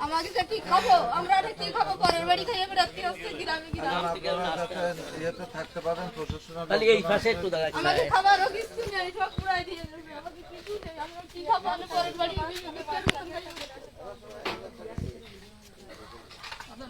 আমাকে কি খাব? আমরা কি খাব? পরের বাড়ি খাই আমরা রাত্রি গ্রামে গ্রামে থাকতে পারেন প্রশাসনের খালি এই পাশে একটু দাঁড়াচ্ছি আমাকে খাবারও কিছু নেই সব পুরাই দিয়ে দেবে আমাকে কিছু নেই আমরা কি খাব? পরের বাড়ি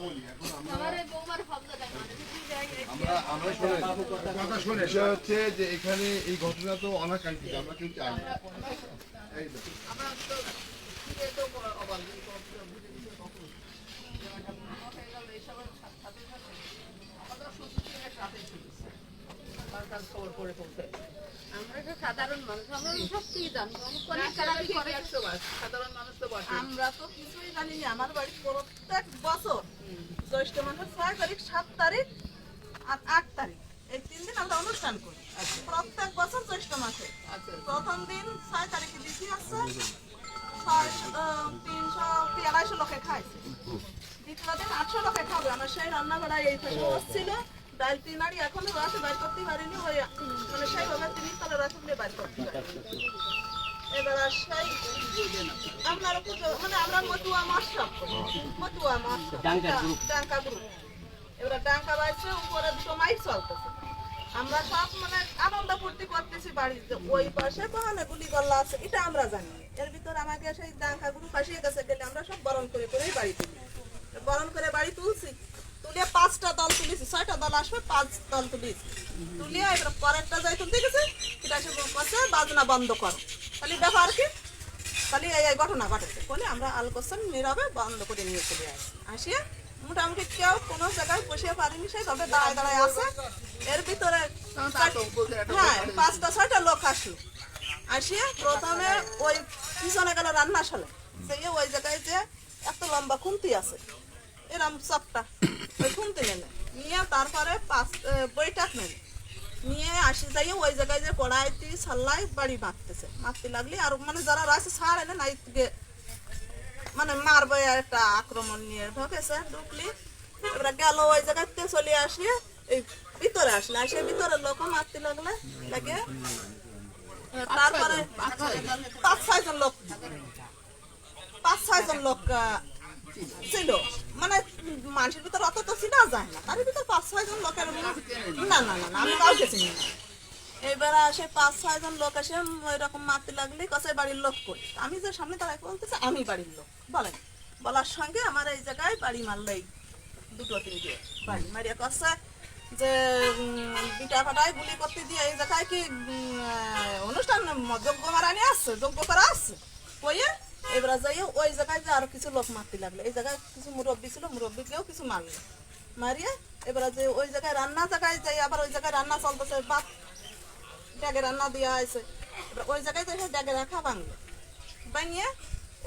বলি এখন আমরা আমার এই বৌমার ভাবনা দেয় মানে যে এখানে এই ঘটনা তো অনাকাঙ্ক্ষিত আমরা কিন্তু চাই না এই দেখুন। আমরা তো সাধারণ মানুষ আমরা সব কি জানব অনেক খারাপই করে সাধারণ মানুষ তো বটে আমরা তো কিছুই জানি না আমার বাড়ি প্রত্যেক বছর জ্যৈষ্ঠ মাসের ছয় তারিখ সাত তারিখ আর আট তারিখ এই তিন দিন আমরা অনুষ্ঠান করি। প্রত্যেক বছর জ্যৈষ্ঠ মাসে। প্রথম দিন ছয় তারিখে দিছি আছে তিনশো কি আড়াইশো লোকে খাইছে। দ্বিতীয় দিন আটশো লোকে খাবে আমার সেই রান্না করা এই হচ্ছিল ডাল তিনারি এখনও রসে বাইর করতে পারিনি ওই মানে সেইভাবে তিনি তলে রসগুলো বাইর করতে পারিনি এবার সেই আপনার পুজো মানে আমরা মতুয়া মৎসব করি। মতুয়া মৎসব ডাঙ্কা গ্রুপ। ডাঙ্কা গ্রুপ এবার ডাঙ্কা বাইছে উপরে দুটো মাইক চলতেছে। আমরা সব মানে আনন্দ ফুর্তি করতেছি বাড়িতে ওই পাশে বাহানে গুলি গল্লা আছে এটা আমরা জানি। এর ভিতর আমাকে সেই ডাঙ্কা গ্রুপ আসিয়ে গেছে গেলে আমরা সব বরণ করে করেই বাড়ি তুলি। বরণ করে বাড়ি তুলছি। তুলে পাঁচটা দল তুলেছি, ছয়টা দল আসবে, পাঁচ দল তুলেছি। তুলিয়ে, এবার পরেরটা যাই তুলতে গেছে এটা সে বলছে বাজনা বন্ধ করো। তাহলে ব্যাপার কি? তাহলে এই ঘটনা ঘটেছে। বলে আমরা আলকোসন নীরবে বন্ধ করে নিয়ে চলে আসি। আসিয়ে মোটামুটি কেউ কোনো জায়গায় বসে পারিনি সেই তবে দাঁড়ায় দাঁড়ায় আছে। এর ভিতরে হ্যাঁ পাঁচটা, ছয়টা লোক আসলো। আসিয়ে প্রথমে ওই পিছনে গেল রান্নাশালে। সেই ওই জায়গায় যে এত লম্বা খুন্তি আছে। এরম চপটা। খুন্তি নেনে নিয়ে তারপরে পাঁচ বইটাক নেনে নিয়ে আসি যাই ওই জায়গায় যে কড়াইতি ছাল্লাই বাড়ি মারতেছে। মারতে লাগলি আর মানে যারা রয়েছে ছাড় এনে নাই মানে মারবে একটা আক্রমণ নিয়ে ঢোকেছে ঢুকলি। এবার গেল ওই জায়গাতে চলে আসি এই ভিতরে আসলে। আসে ভিতরে লোক মারতে লাগলে লাগে। তারপরে পাঁচ ছয়জন লোক পাঁচ ছয়জন লোক ছিল। মানে মানুষের ভিতর অত তো চিনা যায় না। তার ভিতর পাঁচ ছয়জন লোকের না না না আমি কাউকে চিনি না। এবার আসে পাঁচ ছয়জন লোক এসে ওই রকম মারতে লাগলি কষাই বাড়ির লোক করি আমি যে সামনে দাঁড়াই বলতেছে, আমি বাড়ির লোক। বলেন। বলার সঙ্গে আমার এই জায়গায় বাড়ি মারলেই দুটো, তিনটে বাড়ি মারিয়া কষা যে বিটা ফাটায় গুলি করতে দিয়ে এই জায়গায় কি অনুষ্ঠান যজ্ঞ মারানি আসছে যজ্ঞ করা আসছে কইয়ে এবার যাই ওই জায়গায় যে আরও কিছু লোক মারতে লাগল। এই জায়গায় কিছু মুরব্বী ছিল মুরব্বীকেও কিছু মারলো। মারিয়ে এবার যে ওই জায়গায় রান্না জায়গায় যাই আবার ওই জায়গায় রান্না চলতেছে ভাত ড্যাগে রান্না দেওয়া আছে এবার ওই জায়গায় যাই ড্যাগে রাখা ভাঙলো। ভাঙিয়ে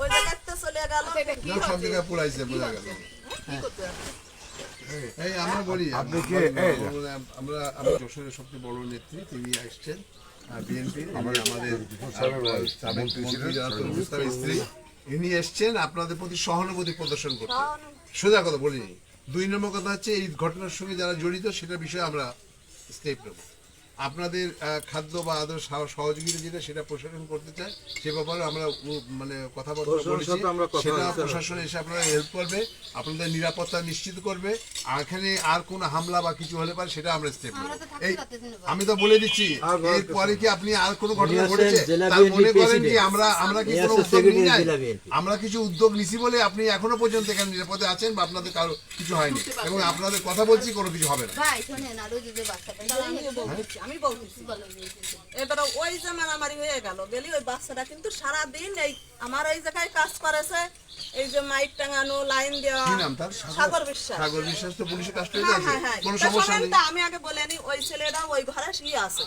ওই জায়গাতে চলে গেল। জায়গায় পুরাইছে বোঝা গেল। এই আমরা বলি আপনি আমরা আমরা যশোরের সবচেয়ে বড় নেত্রী তিনি আসছেন। আমাদের যারা স্ত্রী ইনি এসছেন আপনাদের প্রতি সহানুভূতি প্রদর্শন করতে। সোজা কথা বলিনি। দুই নম্বর কথা হচ্ছে এই ঘটনার সঙ্গে যারা জড়িত সেটা বিষয়ে আমরা স্টেপ নেব। আপনাদের খাদ্য বা আদর সহযোগিতা যেটা সেটা প্রশাসন করতে চায় সে ব্যাপারে আমরা মানে কথাবার্তা বলেছি। সেটা প্রশাসন এসে আপনারা হেল্প করবে আপনাদের নিরাপত্তা নিশ্চিত করবে আর এখানে আর কোনো হামলা বা কিছু হলে পারে সেটা আমরা স্টেপ নেব। এই আমি তো বলে দিচ্ছি এরপরে কি আপনি আর কোনো ঘটনা ঘটেছে? তার মনে করেন কি আমরা আমরা কি কোনো উদ্যোগ নিই নাই? আমরা কিছু উদ্যোগ নিছি বলে আপনি এখনও পর্যন্ত এখানে নিরাপদে আছেন বা আপনাদের কারও কিছু হয়নি। এবং আপনাদের কথা বলছি কোনো কিছু হবে না। ভাই শোনেন আর ওই যে বাচ্চাটা আমি বলতেছি। এবারে ওই যে মারামারি হয়ে গেল গেলি ওই বাচ্চাটা কিন্তু সারা দিন এই আমার এই জায়গায় কাজ করেছে এই যে মাইক টাঙানো লাইন দেওয়া সাগর বিশ্বাস। সাগর বিশ্বাস তো পুলিশের কাছে হ্যাঁ আছে? হ্যাঁ হ্যাঁ। কোনো সমস্যা নেই। আমি আগে বলে নি ওই ছেলেটা ওই ঘরে শুয়ে আছে।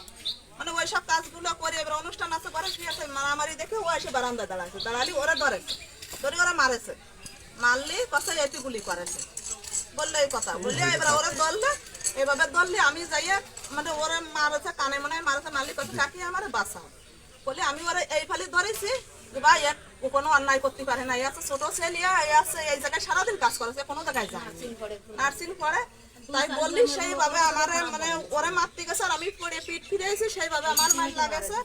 মানে ওই সব কাজগুলো করে এবার অনুষ্ঠান আছে ঘরে শুয়ে আছে মারামারি দেখে ও এসে বারান্দায় দাঁড়াচ্ছে দাঁড়ালি ওরা ধরেছে ধরে ওরা মারেছে। মারলি কথা এটি গুলি করেছে। বললে এই কথা বললে এবার ওরা ধরলে এভাবে ধরলে আমি যাইয়ে মানে ওরা মারছে কানে মনে মারছে মালি মারলি কথা কাকি আমার বাসা বলে আমি ওরা এই ফালি ধরেছি যে ভাই এক ও কোনো অন্যায় করতে পারে না এই আছে ছোট ছেলে এই আছে এই জায়গায় সারাদিন কাজ করেছে কোনো জায়গায় যায় নার্সিং করে তাই বললি সেইভাবে আমার মানে ওরা মারতে গেছে আর আমি পড়ে পিঠ ফিরেছি সেইভাবে আমার মার লাগেছে।